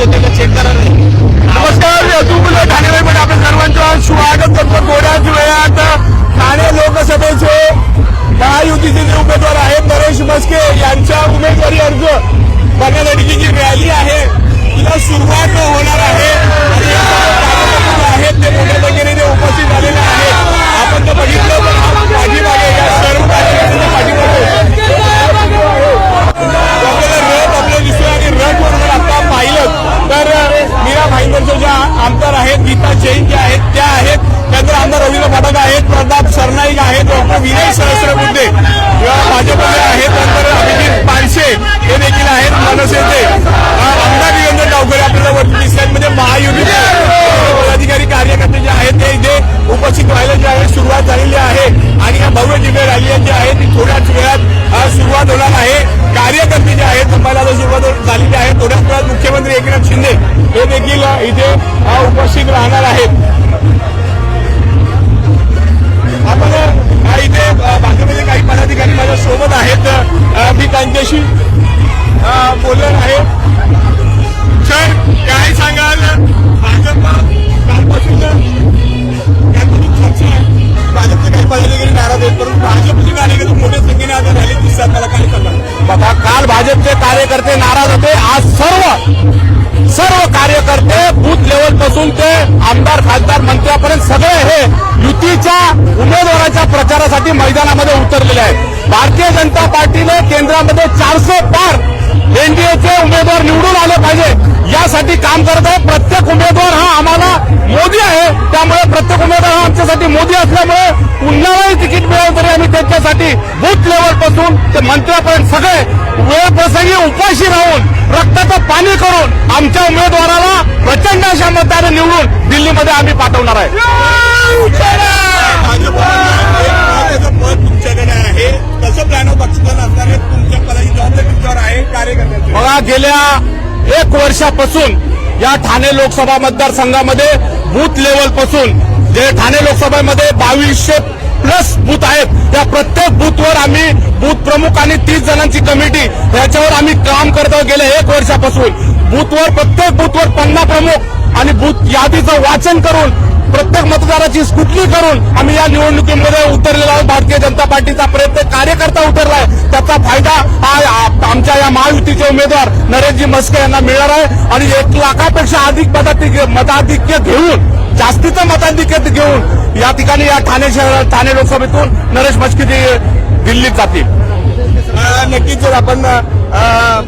होते का चेक करा रे. नमस्कार तुमचं ठाणेमध्ये आपल्या सर्वांचं स्वागत करतो थोड्याच वेळात ठाणे लोकसभेचे महायुतीचे जे उमेदवार आहेत नरेश मस्के यांच्या उमेदवारी अर्ज भरण्यासाठीची जी रॅली आहे तिला सुरुवात होणार आहे त्यांच्याशी बोलत आहे. सर काय सांगाल? भाजप कालपासून काहीतरी चर्चा भाजपचे काही पदाधिकारी नाराज आहेत परंतु भाजपचे कार्यकर्ते मोठ्या संख्येने आता रॅलीत दिसतात त्याला काय सांगाल बघा काल भाजपचे कार्यकर्ते नाराज होते आज सर्व सर्व कार्यकर्ते बूथ लेवलपासून ते आमदार खासदार मंत्र्यापर्यंत सगळे हे युतीच्या उमेदवाराच्या प्रचारासाठी मैदानामध्ये उतरलेले आहेत. भारतीय जनता पार्टीने केंद्रामध्ये चारशे पार एनडीएचे उमेदवार निवडून आले पाहिजे. यासाठी काम करत आहे. प्रत्येक उमेदवार हा आम्हाला मोदी आहे. त्यामुळे प्रत्येक उमेदवार हा आमच्यासाठी मोदी असल्यामुळे पुन्हाही तिकीट मिळालं तरी आम्ही त्यांच्यासाठी बूथ लेवलपासून ते मंत्र्यापर्यंत सगळे वेळप्रसंगी उपाशी राहून रक्ताचं पाणी करून आमच्या उमेदवाराला प्रचंड अशा मताने निवडून दिल्लीमध्ये आम्ही पाठवणार आहे भाजपचं पद तुमच्याकडे आहे कसं प्लॅन ऑफ ऍक्शन असणार तुमच्या पदाची जबाबदारी तुमच्यावर आहे. कार्यकर्त्यांची. बघा गेल्या एक वर्षापासून या ठाणे लोकसभा मतदारसंघामध्ये बूथ लेवलपासून जे ठाणे लोकसभेमध्ये बावीसशे प्लस बूथ आहेत त्या प्रत्येक बूथवर आम्ही बूथ प्रमुख आणि तीस जणांची कमिटी याच्यावर आम्ही काम करतो गेल्या एक वर्षापासून बूथवर प्रत्येक बूथवर पन्ना प्रमुख आणि बूथ यादीचं वाचन करून प्रत्येक मतदाराची स्कुटली करून आम्ही या निवडणुकीमध्ये उतरलेला आहोत. भारतीय जनता पार्टीचा प्रयत्न कार्यकर्ता उतरलाय. त्याचा फायदा हा आमच्या या महायुतीचे उमेदवार नरेशजी मस्के यांना मिळणार आहे. आणि एक लाखापेक्षा अधिक मताधिक मताधिक्य घेऊन जास्तीचं मताधिक्य घेऊन या ठिकाणी या ठाणे शहर ठाणे लोकसभेतून नरेश मस्के दिल्लीत जातील. नक्कीच जर आपण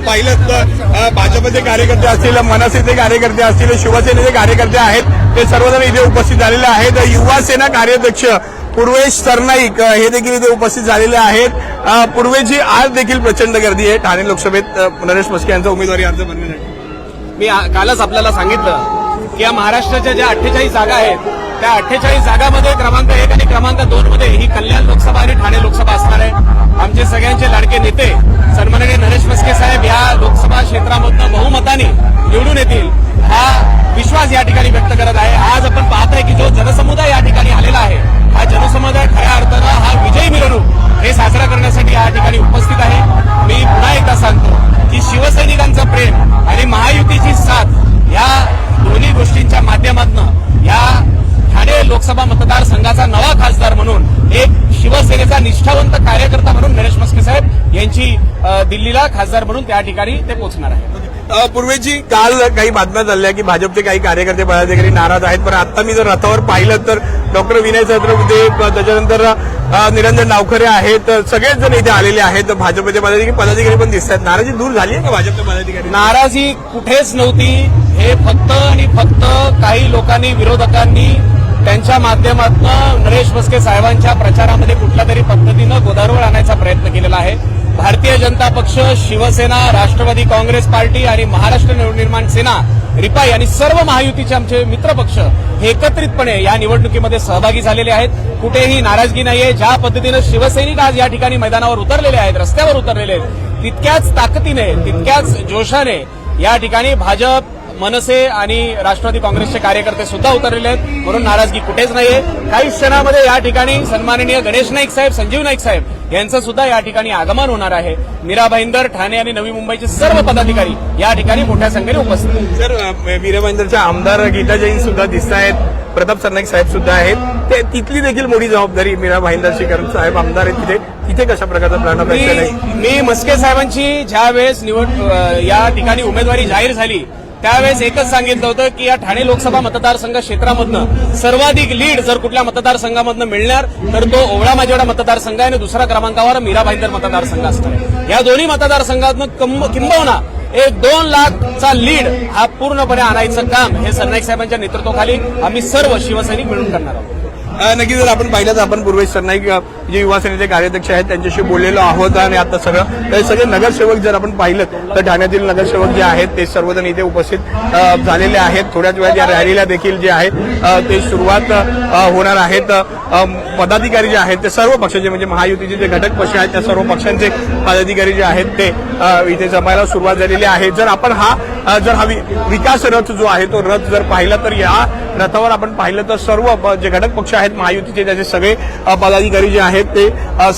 पाहिलं तर भाजपचे कार्यकर्ते असतील मनसेचे कार्यकर्ते असतील शिवसेनेचे कार्यकर्ते आहेत ते सर्वजण इथे उपस्थित झालेले आहेत. युवा सेना कार्याध्यक्ष पूर्वेश सरनाईक हे देखील इथे उपस्थित झालेले आहेत. पूर्वेची आज देखील प्रचंड गर्दी आहे ठाणे लोकसभेत. नरेश मस्के यांचा उमेदवारी अर्ज भरण्यासाठी. मी कालच आपल्याला सांगितलं की या महाराष्ट्राच्या ज्या अठ्ठेचाळीस जागा आहेत त्या अठ्ठेचाळीस जागामध्ये क्रमांक एक क्रमांक दोन मध्ये ही कल्याण लोकसभा आणि ठाणे लोकसभा असणार आहे. आमचे सगळ्यांचे लाडके नेते सन्माननीय नरेश मस्के साहेब या लोकसभा क्षेत्रामधनं बहुमताने निवडून येतील हा विश्वास या ठिकाणी व्यक्त करत आहे. आज आपण पाहताय की जो जनसमुदाय या ठिकाणी आलेला आहे हा जनसमुदाय खऱ्या अर्थानं हा विजयी मिरवणूक हे साजरा करण्यासाठी या ठिकाणी उपस्थित आहे. मी पुन्हा एकदा सांगतो की शिवसैनिकांचं प्रेम आणि महायुतीची साथ या दोन्ही गोष्टींच्या माध्यमातून लोकसभा मतदारसंघाचा नवा खासदार म्हणून एक शिवसेनेचा निष्ठावंत कार्यकर्ता म्हणून नरेश मस्के साहेब यांची दिल्लीला खासदार म्हणून त्या ठिकाणी ते पोहोचणार आहे पूर्वीची काल काही बातम्या चालल्या की भाजपचे काही कार्यकर्ते पदाधिकारी नाराज आहेत. पण आता मी जर रथावर पाहिलं तर डॉक्टर विनय सहस्त्रबुद्धे प- त्याच्यानंतर निरंजन नावखरे आहेत. सगळेच जण इथे आलेले आहेत. भाजपचे पदाधिकारी पदाधिकारी पण दिसत आहेत. नाराजी दूर झाली आहे का भाजपच्या पदाधिकारी? नाराजी कुठेच नव्हती. हे फक्त आणि फक्त काही लोकांनी विरोधकांनी त्यांच्या माध्यमातून नरेश मस्के साहेबांच्या प्रचारामध्ये कुठल्या तरी पद्धतीनं गोदारोळ आणायचा प्रयत्न केलेला आहे. भारतीय जनता पक्ष शिवसेना राष्ट्रवादी काँग्रेस पार्टी आणि महाराष्ट्र नवनिर्माण सेना रिपाई आणि सर्व महायुतीचे आमचे मित्रपक्ष हे एकत्रितपणे या निवडणुकीमध्ये सहभागी झालेले आहेत. कुठेही नाराजगी नाहीये. ज्या पद्धतीनं शिवसैनिक आज या ठिकाणी मैदानावर उतरलेले आहेत रस्त्यावर उतरलेले आहेत तितक्याच ताकदीने तितक्याच जोशाने या ठिकाणी भाजप मनसे आणि राष्ट्रवादी काँग्रेसचे कार्यकर्ते सुद्धा उतरलेले आहेत. म्हणून नाराजगी कुठेच नाहीये. काही क्षणामध्ये या ठिकाणी सन्माननीय गणेश नाईक साहेब संजीव नाईक साहेब यांचं सुद्धा या ठिकाणी आगमन होणार आहे. मीरा भाईंदर ठाणे आणि नवी मुंबईचे सर्व पदाधिकारी या ठिकाणी मोठ्या संख्येने उपस्थित. सर वीरभाईंदरच्या आमदार गीता जैन सुद्धा दिसत आहेत. प्रताप सरनाईक साहेब सुद्धा आहेत. ते तिथली देखील मोठी जबाबदारी मीरा भाईंदरची कारण साहेब आमदार आहेत तिथे. तिथे कशा प्रकारचा नाही मी मस्के साहेबांची ज्या वेळेस निवड या ठिकाणी उमेदवारी जाहीर झाली त्यावेळेस एकच सांगितलं होतं की या ठाणे लोकसभा मतदारसंघ क्षेत्रामधनं सर्वाधिक लीड जर कुठल्या मतदारसंघामधनं मिळणार तर तो ओवळा माझेवडा मतदारसंघ आहे आणि दुसऱ्या क्रमांकावर मीरा भाईंदर मतदारसंघ असणार आहे. या दोन्ही मतदारसंघातनं कम- एक दोन लाखचा लीड हा पूर्णपणे आणायचं काम हे सरनाईक साहेबांच्या नेतृत्वाखाली आम्ही सर्व शिवसैनिक मिळून करणार आहोत. नक्की नक्कीच जर आपण पाहिलं तर आपण पूर्वेश सरनाईक जे युवा सेनेचे कार्याध्यक्ष आहेत त्यांच्याशी बोललेलो आहोत आणि आता सगळं तर सगळे नगरसेवक जर आपण पाहिलं तर ठाण्यातील नगरसेवक जे आहेत ते सर्वजण इथे उपस्थित झालेले आहेत. थोड्याच वेळात या रॅलीला देखील जे आहे ते सुरुवात होणार आहेत. पदाधिकारी जे आहेत ते सर्व पक्षाचे म्हणजे महायुतीचे जे घटक पक्ष आहेत त्या सर्व पक्षांचे पदाधिकारी जे आहेत ते इथे जमायला सुरुवात झालेली आहे. जर आपण हा जर हा वि- विकास रथ जो आहे तो रथ जर पाहिला तर या रथावर आपण पाहिलं तर सर्व जे घटक पक्ष आहेत महायुतीचे त्याचे सगळे पदाधिकारी जे आहेत ते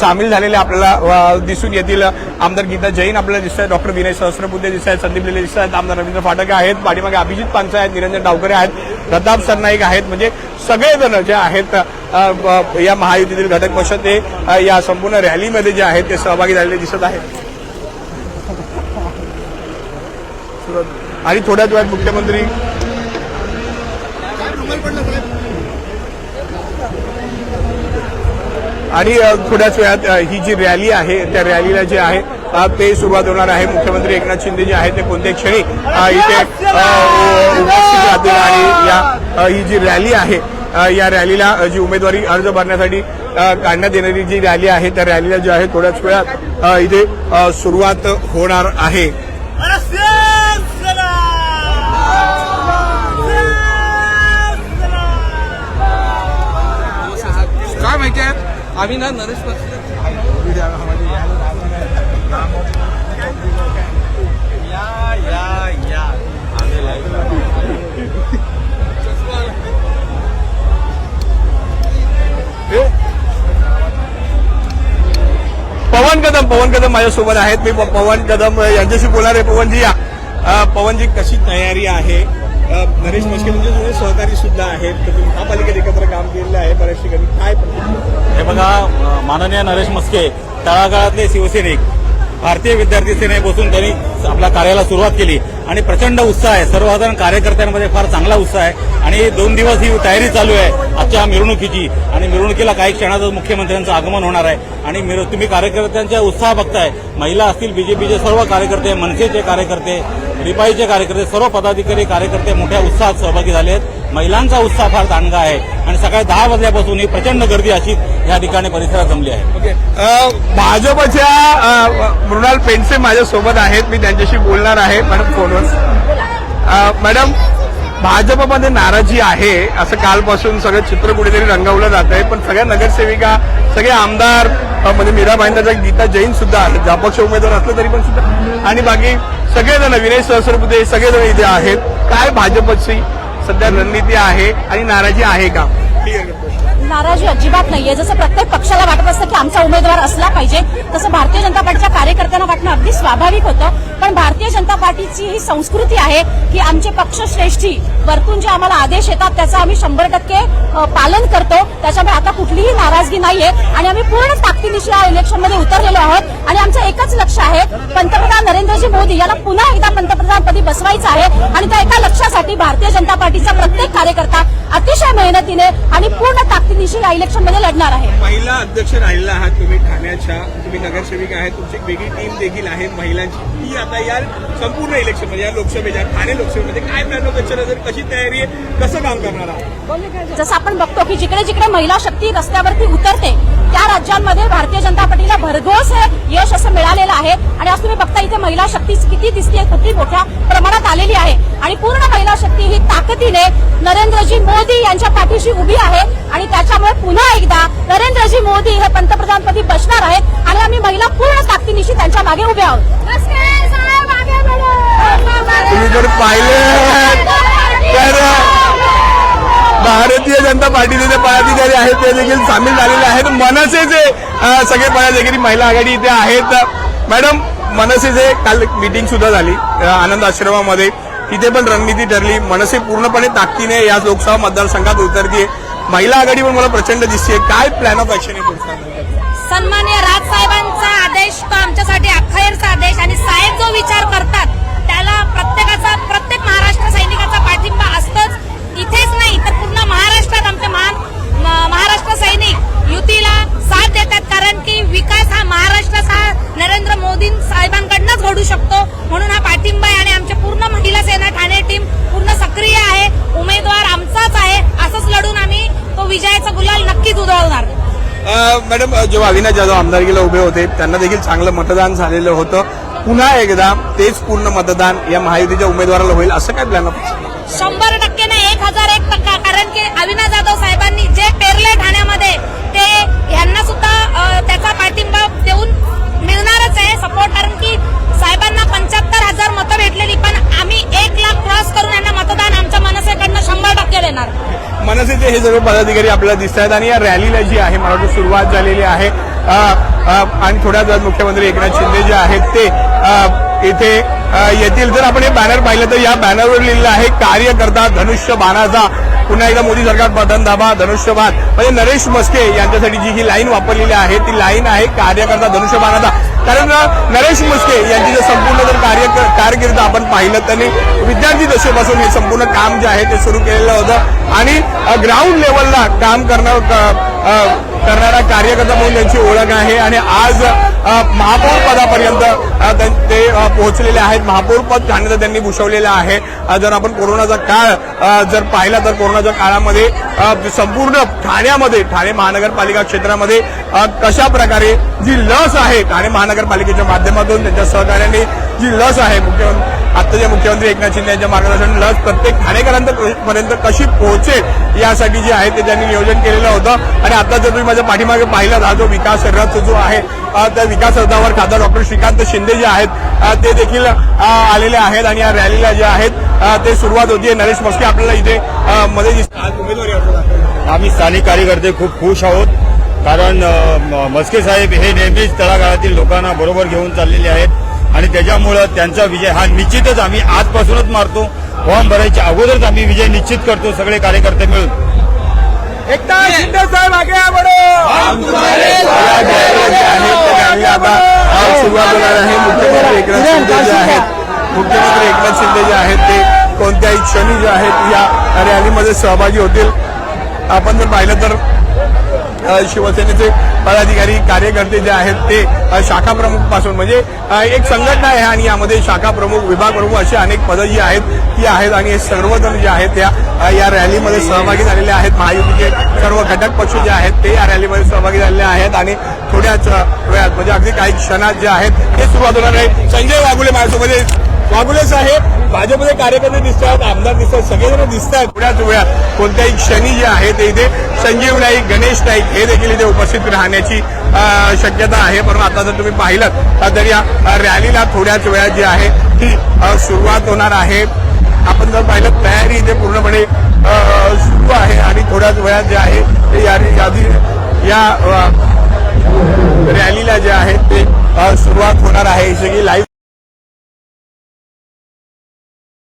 सामील झालेले आपल्याला दिसून येतील. आमदार गीता जैन आपल्याला दिसत आहेत डॉक्टर विनय सहस्रबुद्धे दिसत आहेत संदीप लेले दिसत आहेत आमदार रवींद्र फाटक आहेत पाठीमागे अभिजित पानसा आहेत निरंजन डावकरे आहेत प्रताप सरनाईक आहेत म्हणजे सगळेजण जे आहेत या महायुतीतील घटक पक्ष ते या संपूर्ण रॅलीमध्ये जे आहेत ते सहभागी झालेले दिसत आहेत. आणि थोड्याच वेळात मुख्यमंत्री आणि थोड्याच वेळात ही जी रॅली आहे त्या रॅलीला जे आहे ते सुरुवात होणार आहे. मुख्यमंत्री एकनाथ शिंदे जे आहे ते कोणत्याही क्षणी इथे अ, उपस्थित राहतील? आणि या ही जी रॅली आहे या रॅलीला जी उमेदवारी अर्ज भरण्यासाठी काढण्यात येणारी जी रॅली आहे त्या रॅलीला जे आहे थोड्याच वेळात इथे सुरुवात होणार आहे. माहिती आहे आम्ही ना नरेश पवन कदम पवन कदम माझ्यासोबत आहेत. मी पवन कदम यांच्याशी बोलणार आहे. पवनजी या. पवनजी कशी तयारी आहे? नरेश मस्के म्हणजे जुने सहकारी सुद्धा आहेत. तर तुम्ही महापालिकेत एकत्र काम केलेलं आहे बऱ्याच ठिकाणी काय हे बघा माननीय नरेश मस्के तळागाळातले शिवसैनिक भारतीय विद्यार्थी सेने बसून त्यांनी आपल्या कार्याला सुरुवात केली. आणि प्रचंड उत्साह आहे. सर्वसाधारण कार्यकर्त्यांमध्ये फार चांगला उत्साह आहे. आणि दोन दिवस ही तयारी चालू आहे आजच्या मिरवणुकीची. आणि मिरवणुकीला काही क्षणातच मुख्यमंत्र्यांचं आगमन होणार आहे. आणि तुम्ही कार्यकर्त्यांचा उत्साह बघताय. महिला असतील बीजेपीचे सर्व कार्यकर्ते मनसेचे कार्यकर्ते रिपाईचे कार्यकर्ते सर्व पदाधिकारी कार्यकर्ते मोठ्या उत्साहात सहभागी झाले आहेत. महिलांचा उत्साह फार दांडगा आहे. आणि सकाळी दहा वाजल्यापासून ही प्रचंड गर्दी अशी या ठिकाणी परिसरात जमली आहे. भाजपच्या मृणाल पेंडसे माझ्यासोबत आहेत. मी त्यांच्याशी बोलणार आहे मॅडम फोनवर. मॅडम भाजपमध्ये नाराजी आहे असं कालपासून सगळं चित्र कुठेतरी रंगवलं जात आहे. पण सगळ्या नगरसेविका सगळे आमदार म्हणजे मीरा भाईंदरचा गीता जैन सुद्धा अपक्ष उमेदवार असले तरी पण सुद्धा. आणि बाकी सगळेजण विनय सहस्रबुद्धे सगळेजण इथे आहेत. काय भाजपची सध्या रणनीती आहे आणि नाराजी आहे का? नाराजी अजिबात नाहीये. जसं प्रत्येक पक्षाला वाटत असतं की आमचा उमेदवार असला पाहिजे तसं भारतीय जनता पार्टीच्या कार्यकर्त्यांना वाटणं अगदी स्वाभाविक होतं. पण भारतीय जनता पार्टीची ही संस्कृती आहे की आमचे पक्षश्रेष्ठी वरतून जे आम्हाला आदेश येतात त्याचं आम्ही शंभर टक्के पालन करतो. त्याच्यामुळे आता कुठलीही नाराजगी नाहीये. आणि आम्ही पूर्ण ताकदीनिशी या इलेक्शनमध्ये उतरलेलो आहोत. आणि आमचं एकच लक्ष आहे पंतप्रधान नरेंद्रजी मोदी यांना पुन्हा एकदा पंतप्रधानपदी बसवायचं आहे. आणि त्या एका लक्षासाठी भारतीय जनता पार्टीचा प्रत्येक कार्यकर्ता अतिशय मेहनतीने आणि पूर्ण ताकदीनिशी या इलेक्शनमध्ये लढणार आहे. महिला अध्यक्ष राहिला आहात तुम्ही ठाण्याच्या तुम्ही नगरसेविका आहेत तुमची एक वेगळी टीम देखील आहे महिलांची. ती आता या संपूर्ण इलेक्शनमध्ये या लोकसभेच्या ठाणे लोकसभेमध्ये काय प्लॅन ऑफ जर कशी तयारी आहे? कसं काम करणार आहात? जसं आपण बघतो की जिकडे जिकडे महिला शक्ती रस्त्यावरती उतरते त्या राज्यांमध्ये भारतीय जनता पार्टीला भरघोस यश असं मिळालेलं आहे. आणि आज तुम्ही बघता इथे महिला शक्ती किती दिसते किती मोठ्या प्रमाणात आलेली आहे. आणि पूर्ण महिला शक्ती ही ताकदीने नरेंद्रजी मोदी यांच्या पाठीशी उभी आहे आणि त्याच्यामुळे पुन्हा एकदा नरेंद्रजी मोदी हे पंतप्रधानपदी बसणार आहेत आणि आम्ही महिला पूर्ण ताकदीनिशी त्यांच्या मागे उभे आहोत. तुम्ही जर पाहिलं तर भारतीय जनता पार्टीचे जे पदाधिकारी आहेत ते देखील सामील झालेले आहेत. मनसेचे अ, सगळे पदाधिकारी महिला आघाडी इथे आहेत. मॅडम मनसेचे काल मीटिंग सुद्धा झाली आनंद आश्रमामध्ये. तिथे पण रणनीती ठरली. मनसे पूर्णपणे ताकदीने या लोकसभा मतदारसंघात उतरतीये महिला आघाडी पण मला प्रचंड दिसते काय प्लॅन ऑफ ऍक्शन आहे सन्मान्य राजसाहेबांचा आदेश तो आमच्यासाठी अखेरचा आदेश आणि साहेब जो विचार करतात त्याला प्रत्येकाचा प्रत्येक महाराष्ट्र सैनिकाचा पाठिंबा असतो इथेच नाही तर पूर्ण महाराष्ट्रात आमचे महान म- महाराष्ट्र सैनिक युतीला साथ देतात कारण की विकास हा महाराष्ट्रात हा नरेंद्र मोदी साहेबांकडनंच घडू शकतो म्हणून हा पाठिंबा आहे आणि आमची पूर्ण महिला सेना ठाणे टीम पूर्ण सक्रिय आहे उमेदवार आमचाच आहे असंच लढून आम्ही तो विजयाचा गुलाल नक्कीच उधळवणार अ, मॅडम अ, जेव्हा अविनाश जाधव आमदारकीला उभे होते त्यांना देखील चांगलं मतदान झालेलं होतं. पुन्हा एकदा तेच पूर्ण मतदान या महायुतीच्या उमेदवाराला होईल असं काय प्लॅन शंभर टक्के नाही एक हजार एक टक्का. कारण की अविनाश जाधव साहेबांनी जे पेरले ठाण्यामध्ये ते यांना सुद्धा त्याचा पाठिंबा देऊन मिळणारच आहे सपोर्ट कारण की साहेबांना पंच्याहत्तर हजार मतं भेटलेली पण आम्ही एक लाख क्रॉस करून शंभर देणार मनसेचे हे सर्व पदाधिकारी आपल्याला दिसत आहेत आणि या रॅलीला जी आहे मला वाटतं सुरुवात झालेली आहे. आणि थोड्याच वेळात मुख्यमंत्री एकनाथ शिंदे जे आहेत ते इथे येतील. जर आपण हे बॅनर पाहिलं तर या बॅनरवर लिहिलेलं आहे कार्यकर्ता धनुष्य बाणाचा पुन्हा एकदा मोदी सरकार बदन दाबा धनुष्यबाण. म्हणजे नरेश मस्के यांच्यासाठी जी ही लाईन वापरलेली आहे ती लाईन आहे कार्यकर्ता धनुष्यबाणाचा. कारण नरेश मस्के यांची जर संपूर्ण जर कार्य कारकीर्द आपण पाहिलं त्यांनी विद्यार्थी दशेपासून हे संपूर्ण काम जे आहे ते सुरू केलेलं होतं. आणि ग्राउंड लेवलला काम करणं करणारा कार्यकर्ता म्हणून त्यांची ओळख आहे. आणि आज महापौर पदापर्यंत त्यां- ते पोहोचलेले आहेत. महापौरपद ठाण्याचं त्यांनी भूषवलेलं आहे. जर आपण कोरोनाचा काळ जर पाहिला तर कोरोनाच्या काळामध्ये संपूर्ण ठाण्यामध्ये ठाणे महानगरपालिका क्षेत्रामध्ये कशा प्रकारे जी लस आहे ठाणे महानगरपालिकेच्या माध्यमातून त्यांच्या सहकार्याने जी लस आहे मुख्यमंत्री आत्ताचे मुख्यमंत्री एकनाथ शिंदे यांच्या मार्गदर्शन लस प्रत्येक ठाणेकरांपर्यंत कशी पोहोचेल यासाठी जे आहे ते त्यांनी नियोजन केलेलं होतं. आणि आता जर तुम्ही माझ्या पाठीमागे पाहिलं हा जो विकास रथ जो आहे त्या विकास रथावर खासदार डॉक्टर श्रीकांत शिंदे जे आहेत ते देखील आलेले आहेत आणि या रॅलीला जे आहेत ते सुरुवात होती. नरेश मस्के आपल्याला इथे मध्ये दिसतात उमेदवारी. आम्ही स्थानिक कार्यकर्ते खूप खुश आहोत. कारण मस्के साहेब हे नेहमीच तळागाळातील लोकांना बरोबर घेऊन चाललेले आहेत. आणि त्याच्यामुळं त्यांचा विजय हा निश्चितच आम्ही आजपासूनच मारतो. फॉर्म भरायच्या अगोदरच आम्ही विजय निश्चित करतो सगळे कार्यकर्ते मिळून. एकनाथ शिंदे साहेब आगे सुरुवात होणार आहे. मुख्यमंत्री एकनाथ शिंदे जे आहेत मुख्यमंत्री एकनाथ शिंदे जे आहेत ते कोणत्याही क्षणी जे आहेत या रॅलीमध्ये सहभागी होतील. आपण जर पाहिलं तर शिवसेनेचे पदाधिकारी कार्यकर्ते जे आहेत ते शाखा प्रमुखपासून म्हणजे एक संघटना आहे आणि यामध्ये शाखा प्रमुख विभाग प्रमुख अशी अनेक पदं जी आहेत ती आहेत आणि हे सर्वजण जे आहेत त्या या रॅलीमध्ये सहभागी झालेले आहेत. महायुतीचे सर्व घटक पक्ष जे आहेत ते या रॅलीमध्ये सहभागी झालेले आहेत आणि थोड्याच वेळात म्हणजे अगदी काही क्षणात जे आहेत ते सुरुवात होणार आहे. संजय वाघुले माझ्यासोबत आहेत. वाघुले साहेब भाजपचे कार्यकर्ते दिसतात आमदार दिसतात सगळेजण दिसतात थोड्याच वेळात कोणत्याही क्षणी जे आहे ते इथे संजीव नाईक गणेश नाईक हे देखील इथे उपस्थित राहण्याची शक्यता आहे. परंतु आता जर तुम्ही पाहिलं तर या रॅलीला थोड्याच वेळात जी आहे ती सुरुवात होणार आहे. आपण जर पाहिलं तयारी इथे पूर्णपणे सुरू आहे आणि थोड्याच वेळात जे आहे ते या यादी या रॅलीला जे आहे ते सुरुवात होणार आहे. ही सगळी लाईव्ह